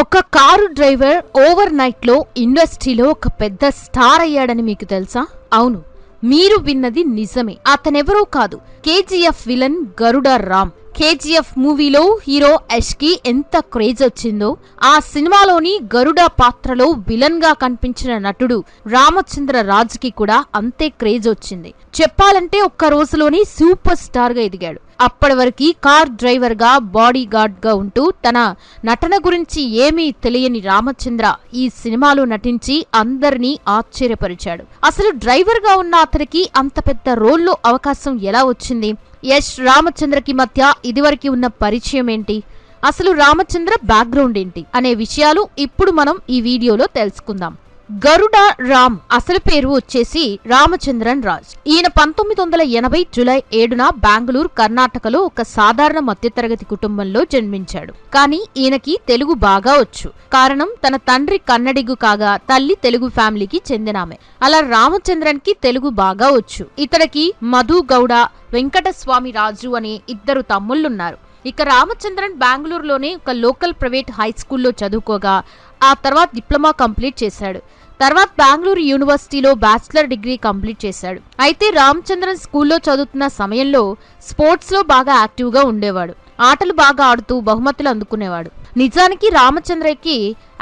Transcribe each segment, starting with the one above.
ఒక car driver over నైట్లో ఇండస్ట్రీలో ఒక పెద్ద స్టార్ అయ్యాడని మీకు తెలుసా? అవును మీరు విన్నది నిజమే. అతనెవరో కాదు KGF villain Garuda Ram. KGF మూవీలో హీరో యష్కి ఎంత క్రేజ్ వచ్చిందో ఆ సినిమాలోని గరుడ పాత్రలో విలన్గా కనిపించిన నటుడు రామచంద్ర రాజుకి కూడా అంతే క్రేజ్ వచ్చింది. చెప్పాలంటే ఒక్క రోజులోనే సూపర్ స్టార్గా ఎదిగాడు. అప్పటి వరకు కార్ డ్రైవర్గా బాడీ గార్డ్గా ఉంటూ తన నటన గురించి ఏమీ తెలియని రామచంద్ర ఈ సినిమాలో నటించి అందరినీ ఆశ్చర్యపరిచాడు. అసలు డ్రైవర్గా ఉన్న అతనికి అంత పెద్ద రోల్లో అవకాశం ఎలా వచ్చింది? యష్ రామచంద్రకి మధ్య ఇదివరకు ఉన్న పరిచయం ఏంటి? అసలు రామచంద్ర బ్యాక్గ్రౌండ్ ఏంటి? అనే విషయాలు ఇప్పుడు మనం ఈ వీడియోలో తెలుసుకుందాం. గరుడ రామ్ అసలు పేరు వచ్చేసి రామచంద్రన్ రాజ్. ఈయన పంతొమ్మిది వందల ఎనభై జులై ఏడున బెంగళూరు కర్ణాటకలో ఒక సాధారణ మధ్యతరగతి కుటుంబంలో జన్మించాడు. కానీ ఈయనకి తెలుగు బాగా వచ్చు. కారణం తన తండ్రి కన్నడిగు కాగా తల్లి తెలుగు ఫ్యామిలీకి చెందినామె అలా రామచంద్రన్కి తెలుగు బాగా వచ్చు. ఇతడికి మధు గౌడ వెంకటస్వామి రాజు అనే ఇద్దరు తమ్ముళ్ళున్నారు. ఇక రామచంద్రన్ బెంగళూరులోనే ఒక లోకల్ ప్రైవేట్ హై స్కూల్లో చదువుకోగా ఆ తర్వాత డిప్లొమా కంప్లీట్ చేశాడు. తర్వాత బెంగళూరు యూనివర్సిటీలో బ్యాచిలర్ డిగ్రీ కంప్లీట్ చేశాడు. అయితే రామచంద్రన్ స్కూల్లో చదువుతున్న సమయంలో స్పోర్ట్స్లో బాగా యాక్టివ్గా ఉండేవాడు. ఆటలు బాగా ఆడుతూ బహుమతులు అందుకునేవాడు. నిజానికి రామచంద్రకి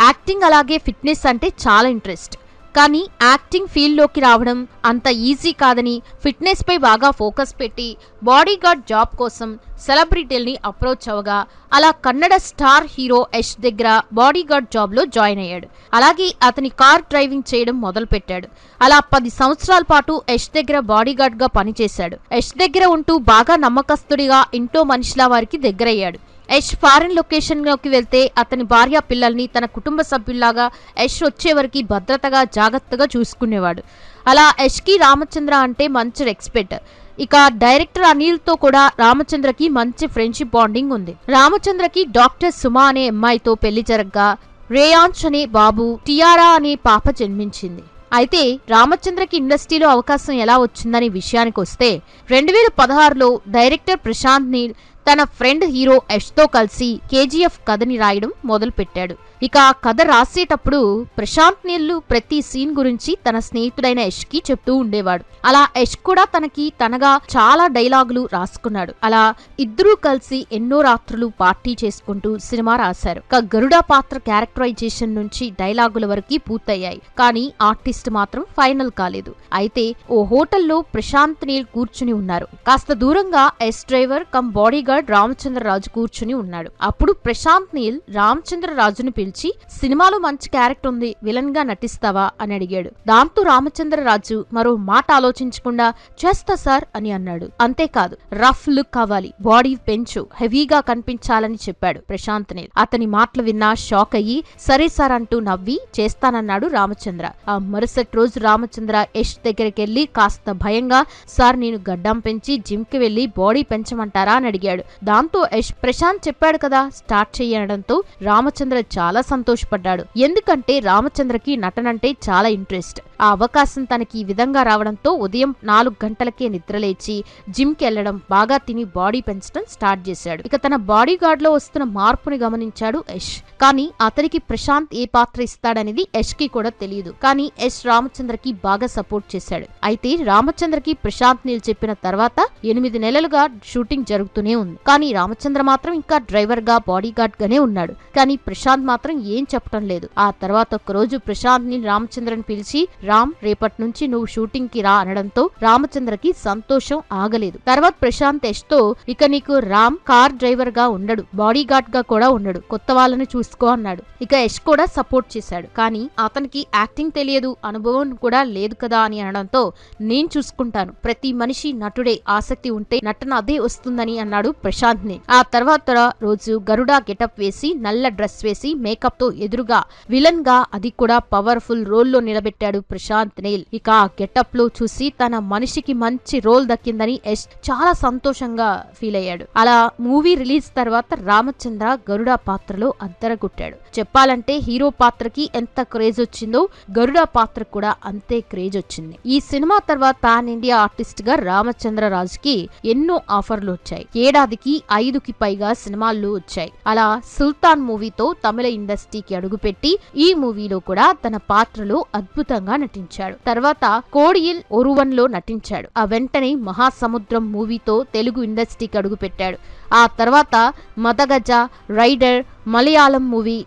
యాక్టింగ్ అలాగే ఫిట్నెస్ అంటే చాలా ఇంట్రెస్ట్. కానీ యాక్టింగ్ ఫీల్డ్లోకి రావడం అంత ఈజీ కాదని ఫిట్నెస్పై బాగా ఫోకస్ పెట్టి బాడీగార్డ్ జాబ్ కోసం సెలబ్రిటీల్ని అప్రోచ్ అవగా అలా కన్నడ స్టార్ హీరో యష్ దగ్గర బాడీగార్డ్ జాబ్లో జాయిన్ అయ్యాడు. అలాగే అతని కార్ డ్రైవింగ్ చేయడం మొదలుపెట్టాడు. అలా పది సంవత్సరాల పాటు యష్ దగ్గర బాడీగార్డ్గా పనిచేశాడు. యష్ దగ్గర ఉంటూ బాగా నమ్మకస్తుడిగా ఇంట్లో మనిషిలా వారికి దగ్గరయ్యాడు. యష్ ఫారిన్ లొకేషన్లోకి వెళ్తే అతని భార్య పిల్లల్ని తన కుటుంబ సభ్యుల్లాగా యష్ వచ్చే భద్రతగా జాగ్రత్తగా చూసుకునేవాడు. అలా యష్కి రామచంద్ర అంటే మంచి రెస్పెక్ట్ ఇక డైరెక్టర్ అనిల్తో కూడా రామచంద్రకి మంచి ఫ్రెండ్షిప్ బాండింగ్ ఉంది. రామచంద్రకి డాక్టర్ సుమా అనే అమ్మాయితో పెళ్ళి జరగ్గా రేయాన్స్ అనే బాబు టియారా అనే పాప జన్మించింది. అయితే రామచంద్రకి ఇండస్ట్రీలో అవకాశం ఎలా వచ్చిందనే విషయానికి వస్తే రెండు వేల పదహారులో డైరెక్టర్ ప్రశాంత్ నీల్ తన ఫ్రెండ్ హీరో యష్తో కలిసి కేజీఎఫ్ కథని రాయడం మొదలుపెట్టాడు. ఇక ఆ కథ రాసేటప్పుడు ప్రశాంత్ నీళ్ళు ప్రతి సీన్ గురించి తన స్నేహితుడైన యష్కి చెప్తూ ఉండేవాడు. అలా యష్ కూడా తనకి తనగా చాలా డైలాగులు రాసుకున్నాడు. అలా ఇద్దరూ కలిసి ఎన్నో రాత్రులు పార్టీ చేసుకుంటూ సినిమా రాశారు. ఇక గరుడ పాత్ర క్యారెక్టరైజేషన్ నుంచి డైలాగుల వరకు పూర్తయ్యాయి. కానీ ఆర్టిస్ట్ మాత్రం ఫైనల్ కాలేదు. అయితే ఓ హోటల్లో ప్రశాంత్ నీల్ కూర్చుని ఉన్నారు. కాస్త దూరంగా ఎస్ డ్రైవర్ కమ్ బాడీగార్డ్ రామచంద్రరాజు కూర్చుని ఉన్నాడు. అప్పుడు ప్రశాంత్ నీల్ రామచంద్రరాజును పిలిచి సినిమాలో మంచి క్యారెక్టర్ ఉంది విలన్గా నటిస్తావా అని అడిగాడు. దాంతో రామచంద్రరాజు మరో మాట ఆలోచించకుండా చేస్తా సార్ అని అన్నాడు. అంతేకాదు రఫ్ లుక్ కావాలి బాడీ పెంచు హెవీగా కనిపించాలని చెప్పాడు ప్రశాంత్ నే అతని మాటలు విన్నా షాక్ అయ్యి సరే సార్ అంటూ నవ్వి చేస్తానన్నాడు రామచంద్ర. ఆ మరుసటి రోజు రామచంద్ర యష్ దగ్గరికి వెళ్ళి కాస్త భయంగా సార్ నేను గడ్డం పెంచి జిమ్కి వెళ్ళి బాడీ పెంచమంటారా అని అడిగాడు. దాంతో యష్ ప్రశాంత్ చెప్పాడు కదా స్టార్ట్ చేయడంతో రామచంద్ర చాలా సంతోషపడ్డాడు. ఎందుకంటే రామచంద్రకి నటనంటే చాలా ఇంట్రెస్ట్. ఆ అవకాశం తనకి ఈ విధంగా రావడంతో ఉదయం నాలుగు గంటలకే నిద్రలేచి జిమ్కి వెళ్ళడం వెళ్ళడం బాగా తిని బాడీ పెంచడం స్టార్ట్ చేశాడు. ఇక తన బాడీ గార్డ్లో వస్తున్న మార్పుని గమనించాడు యష్. కానీ అతనికి ప్రశాంత్ ఏ పాత్ర ఇస్తాడనేది యష్కి కూడా తెలియదు. కానీ యష్ రామచంద్రకి బాగా సపోర్ట్ చేశాడు. అయితే రామచంద్రకి ప్రశాంత్ నీల్ చెప్పిన తర్వాత ఎనిమిది నెలలుగా షూటింగ్ జరుగుతూనే ఉంది. కానీ రామచంద్ర మాత్రం ఇంకా డ్రైవర్గా బాడీ గార్డ్ గానే ఉన్నాడు. కానీ ప్రశాంత్ మాత్రం ఏం చెప్పడం లేదు. ఆ తర్వాత ఒక రోజు ప్రశాంత్ని రామచంద్రని పిలిచి రామ్ రేపటి నుంచి నువ్వు షూటింగ్కి రా అనడంతో రామచంద్రకి సంతోషం ఆగలేదు. తర్వాత ప్రశాంత్ యష్తో ఇక నీకు రామ్ కార్ డ్రైవర్గా ఉండడు బాడీ గార్డ్గా కూడా ఉండడు కొత్త వాళ్ళని చూసుకో అన్నాడు. ఇక యష్ కూడా సపోర్ట్ చేశాడు. కానీ అతనికి యాక్టింగ్ తెలియదు అనుభవం కూడా లేదు కదా అని అనడంతో నేను చూసుకుంటాను ప్రతి మనిషి నటుడే ఆసక్తి ఉంటే నటన అదే వస్తుందని అన్నాడు ప్రశాంత్ని ఆ తర్వాత రోజు గరుడా గెటప్ వేసి నల్ల డ్రెస్ వేసి మేకప్తో ఎదురుగా విలన్గా అది కూడా పవర్ఫుల్ రోల్లో నిలబెట్టాడు ప్రశాంత్ నీల్. ఇక ఆ గెటప్లో చూసి తన మనిషికి మంచి రోల్ దక్కిందని యష్ చాలా సంతోషంగా ఫీల్ అయ్యాడు. అలా మూవీ రిలీజ్ తర్వాత రామచంద్ర గరుడ పాత్రలో అద్దరగొట్టాడు చెప్పాలంటే హీరో పాత్రకి ఎంత క్రేజ్ వచ్చిందో గరుడ పాత్ర కూడా అంతే క్రేజ్ వచ్చింది. ఈ సినిమా తర్వాత పాన్ ఇండియా ఆర్టిస్ట్గా రామచంద్ర రాజుకి ఎన్నో ఆఫర్లు వచ్చాయి. ఏడాదికి ఐదుకి పైగా సినిమాలు వచ్చాయి. అలా సుల్తాన్ మూవీతో తమిళ ఇండస్ట్రీకి అడుగుపెట్టి ఈ మూవీలో కూడా తన పాత్రలో అద్భుతంగా నటించాడు. తర్వాత కోడియిల్ ఒరువన్లో నటించాడు. ఆ వెంటనే మహాసముద్రం మూవీతో తెలుగు ఇండస్ట్రీకి అడుగుపెట్టాడు ఆ తర్వాత Madagaja rider Malayalam movie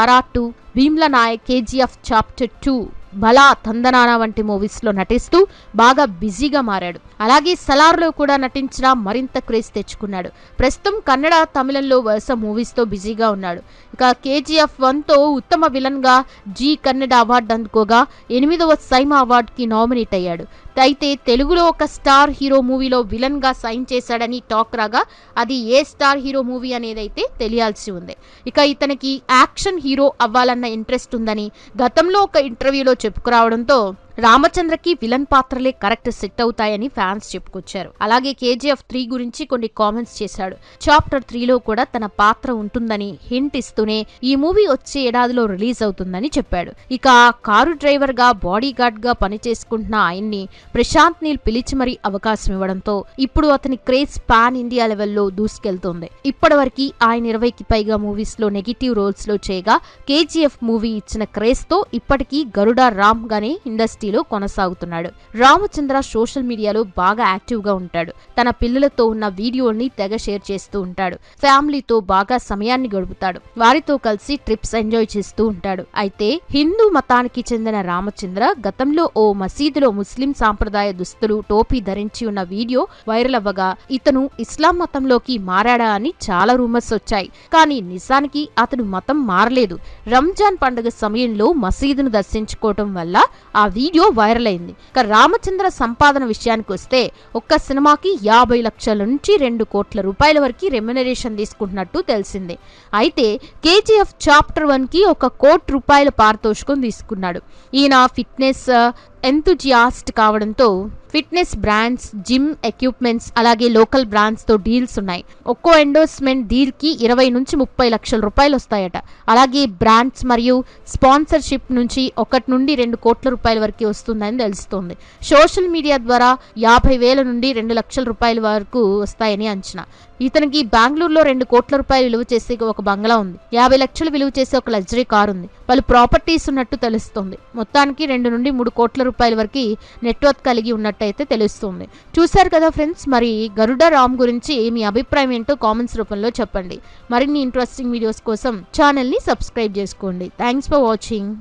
Aarattu Bheemla Nayak KGF chapter two Bala Thandanana వంటి మూవీస్లో నటిస్తూ బాగా బిజీగా మారాడు. అలాగే సలార్లో కూడా నటించిన మరింత క్రేజ్ తెచ్చుకున్నాడు. ప్రస్తుతం కన్నడ తమిళంలో వరుస మూవీస్తో బిజీగా ఉన్నాడు. ఇక కేజీఎఫ్ వన్తో ఉత్తమ విలన్గా జీ కన్నడ అవార్డు అందుకోగా ఎనిమిదవ సైమా అవార్డుకి నామినేట్ అయ్యాడు. అయితే తెలుగులో ఒక స్టార్ హీరో మూవీలో విలన్గా సైన్ చేశాడని టాక్ రాగా అది ఏ స్టార్ హీరో మూవీ అనేది అయితే తెలియాల్సి ఉంది. ఇక ఇతనికి యాక్షన్ హీరో అవ్వాలన్న ఇంట్రెస్ట్ ఉందని గతంలో ఒక ఇంటర్వ్యూలో చెప్పుకురావడంతో రామచంద్రకి విలన్ పాత్రలే కరెక్ట్ సెట్ అవుతాయని ఫ్యాన్స్ చెప్పుకొచ్చారు. అలాగే కేజీఎఫ్ త్రీ గురించి కొన్ని కామెంట్స్ చేశాడు. చాప్టర్ త్రీలో కూడా తన పాత్ర ఉంటుందని హింట్ ఇస్తూనే ఈ మూవీ వచ్చే ఏడాదిలో రిలీజ్ అవుతుందని చెప్పాడు. ఇక కారు డ్రైవర్గా బాడీ గార్డ్గా పనిచేసుకుంటున్న ఆయన్ని ప్రశాంత్ నీల్ పిలిచి మరీ అవకాశం ఇవ్వడంతో ఇప్పుడు అతని క్రేజ్ పాన్ ఇండియా లెవెల్లో దూసుకెళ్తోంది. ఇప్పటివరకు ఆయన ఇరవైకి పైగా మూవీస్లో నెగిటివ్ రోల్స్లో చేయగా కేజీఎఫ్ మూవీ ఇచ్చిన క్రేజ్తో ఇప్పటికీ గరుడ రామ్ గానే ఇండస్ట్రీలో కొనసాగుతున్నాడు. రామచంద్ర సోషల్ మీడియాలో బాగా యాక్టివ్గా ఉంటాడు. తన పిల్లలతో ఉన్న వీడియోల్ని తెగ షేర్ చేస్తూ ఉంటాడు. ఫ్యామిలీతో బాగా సమయాన్ని గడుపుతాడు. వారితో కలిసి ట్రిప్స్ ఎంజాయ్ చేస్తూ ఉంటాడు. అయితే హిందూ మతానికి చెందిన రామచంద్ర గతంలో ఓ మసీదులో ముస్లిం సాంప్రదాయ దుస్తులు టోపీ ధరించి ఉన్న వీడియో వైరల్ అవ్వగా ఇతను ఇస్లాం మతంలోకి మారాడా అని చాలా రూమర్స్ వచ్చాయి. కానీ నిజానికి అతను మతం మారలేదు. రంజాన్ పండుగ సమయంలో మసీదును దర్శించుకోవటం వల్ల ఆ వీడియో వైరల్ అయింది. ఇక రామచంద్ర సంపాదన విషయానికి వస్తే ఒక్క సినిమాకి యాభై లక్షల నుంచి రెండు కోట్ల రూపాయల వరకు రెమ్యునరేషన్ తీసుకుంటున్నట్టు తెలిసింది. అయితే కేజీఎఫ్ చాప్టర్ వన్కి ఒక కోటి రూపాయల పారితోషికం తీసుకున్నాడు. ఈయన ఫిట్నెస్ ఎంతుజియాస్ట్ కావడంతో ఫిట్నెస్ బ్రాండ్స్ జిమ్ ఎక్విప్మెంట్స్ అలాగే లోకల్ బ్రాండ్స్తో డీల్స్ ఉన్నాయి. ఒక్కో ఎండోర్స్మెంట్ డీల్కి ఇరవై నుంచి ముప్పై లక్షల రూపాయలు వస్తాయట. అలాగే బ్రాండ్స్ మరియు స్పాన్సర్షిప్ నుంచి ఒకటి నుండి రెండు కోట్ల రూపాయల వరకు వస్తుందని తెలుస్తోంది. సోషల్ మీడియా ద్వారా యాభై వేల నుండి రెండు లక్షల రూపాయల వరకు వస్తాయని అంచనా. ఇతనికి బెంగళూరులో రెండు కోట్ల రూపాయలు విలువ చేసే ఒక బంగ్లా ఉంది. యాభై లక్షలు విలువ చేసే ఒక లగ్జరీ కార్ ఉంది పలు ప్రాపర్టీస్ ఉన్నట్టు తెలుస్తుంది. మొత్తానికి రెండు నుండి మూడు కోట్ల రూపాయల వరకు నెట్వర్క్ కలిగి ఉన్నట్టయితే తెలుస్తుంది. చూశారు కదా ఫ్రెండ్స్ మరి గరుడ రామ్ గురించి మీ అభిప్రాయం ఏంటో కామెంట్స్ రూపంలో చెప్పండి. మరిన్ని ఇంట్రెస్టింగ్ వీడియోస్ కోసం ఛానల్ని సబ్స్క్రైబ్ చేసుకోండి. Thanks for watching.